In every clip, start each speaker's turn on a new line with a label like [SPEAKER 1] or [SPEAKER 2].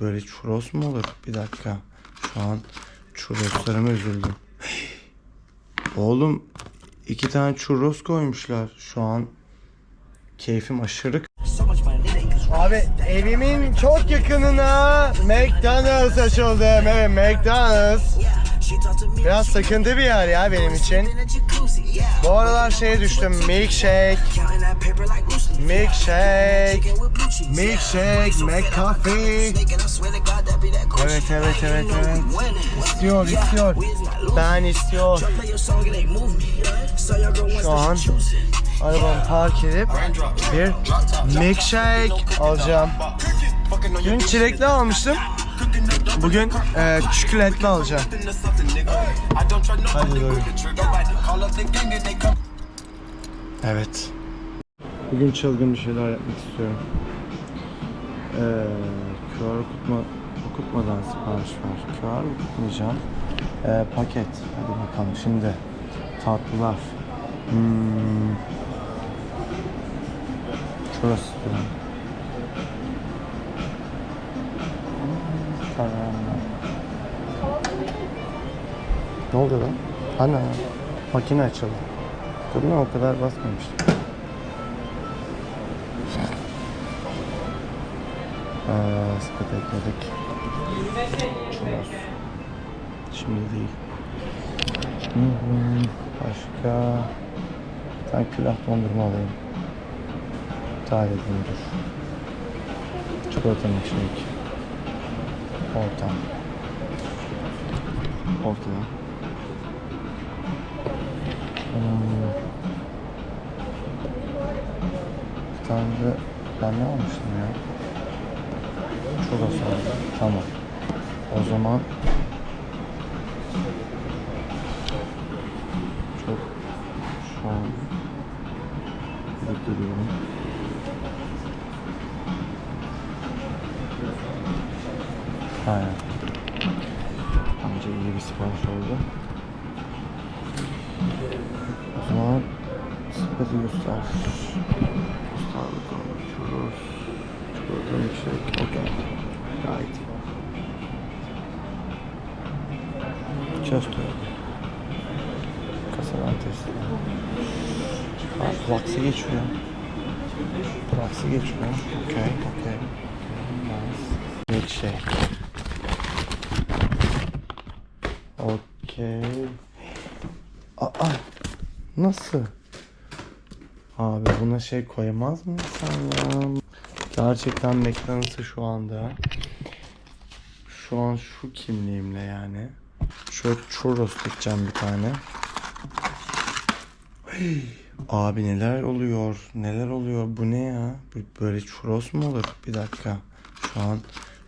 [SPEAKER 1] Böyle churros mu olur? Bir dakika. Şu an churroslarıma üzüldüm. Oğlum iki tane churros koymuşlar. Şu an keyfim aşırı. Abi evimin çok yakınına McDonald's açıldı. Evet McDonald's. Biraz sıkıntı bir yer ya benim için. Bu aralar şeye düştüm. Milkshake. Milkshake. Milkshake. McCoffee. Evet evet evet evet. İstiyor istiyor. Ben istiyor. Şu an arabamı park edip bir milkshake alacağım. Dün çilekli almıştım. Bugün e, çikolatli alacağım. Hadi doğru. Evet. Bugün çılgın bir şeyler yapmak istiyorum. Ee, QR okutma, okutmadan sipariş ver. QR okutmayacağım. Ee, paket. Hadi bakalım şimdi. Tatlılar. Hmm. Şurası karanlık. Ne oldu lan? Ana. Makine açıldı. Dur o kadar basmamıştım. Ee, sepet ekledik. Şimdi değil. Başka bir tane külah dondurma alayım. İptal dur. Çikolata milkshake. Orta. Ortada. Hmm. Bir tane de ben ne almıştım ya? Oldu. Tamam. O zaman çok şu an bekliyorum. Aynen. Bence iyi bir sipariş oldu. O zaman sepeti göster. Göster bakalım. Churros. Çikolata. Okey. Çözdü. Kasadan testi. Aa, Flux'ı geçiyor. Flux'ı geçiyor. Okey, okey. Nice. Milkshake. Okey. Aa, nasıl? Abi buna şey koyamaz mısın sen ya? Gerçekten McDonald's'ı şu anda şu an şu kimliğimle yani. Şöyle churros dikeceğim bir tane. Abi neler oluyor? Neler oluyor? Bu ne ya? Böyle churros mu olur? Bir dakika. Şu an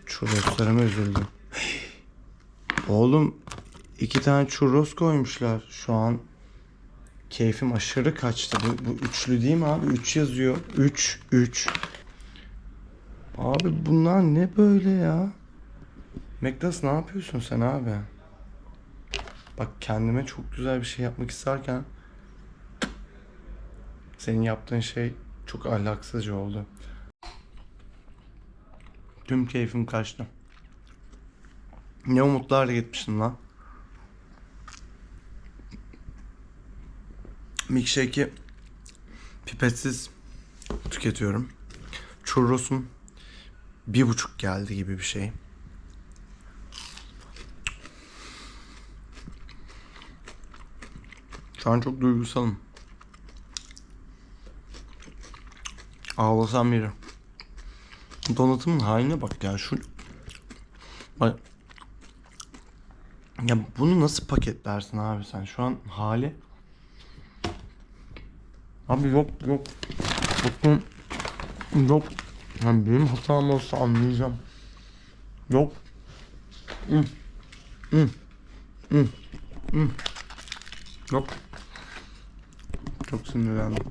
[SPEAKER 1] churroslarıma üzüldüm. Oğlum iki tane churros koymuşlar. Şu an keyfim aşırı kaçtı. Bu, bu üçlü değil mi abi? Üç yazıyor. Üç, üç. Abi bunlar ne böyle ya? McDonald's ne yapıyorsun sen abi? Bak kendime çok güzel bir şey yapmak isterken senin yaptığın şey çok ahlaksızca oldu. Tüm keyfim kaçtı. Ne umutlarla gitmiştim lan. Milkshake'i pipetsiz tüketiyorum. Churros'um bir buçuk geldi gibi bir şey. Şu an çok duygusalım. Ağlasam yeri. Donatımın haline bak ya şu... Bak. Ya bunu nasıl paketlersin abi sen? Şu an hali... Abi yok yok. Bakın. Yok. Yani benim hatam olsa anlayacağım. Yok. Hı. Hı. Hı. Hı. Yok. Çok sinirlendim.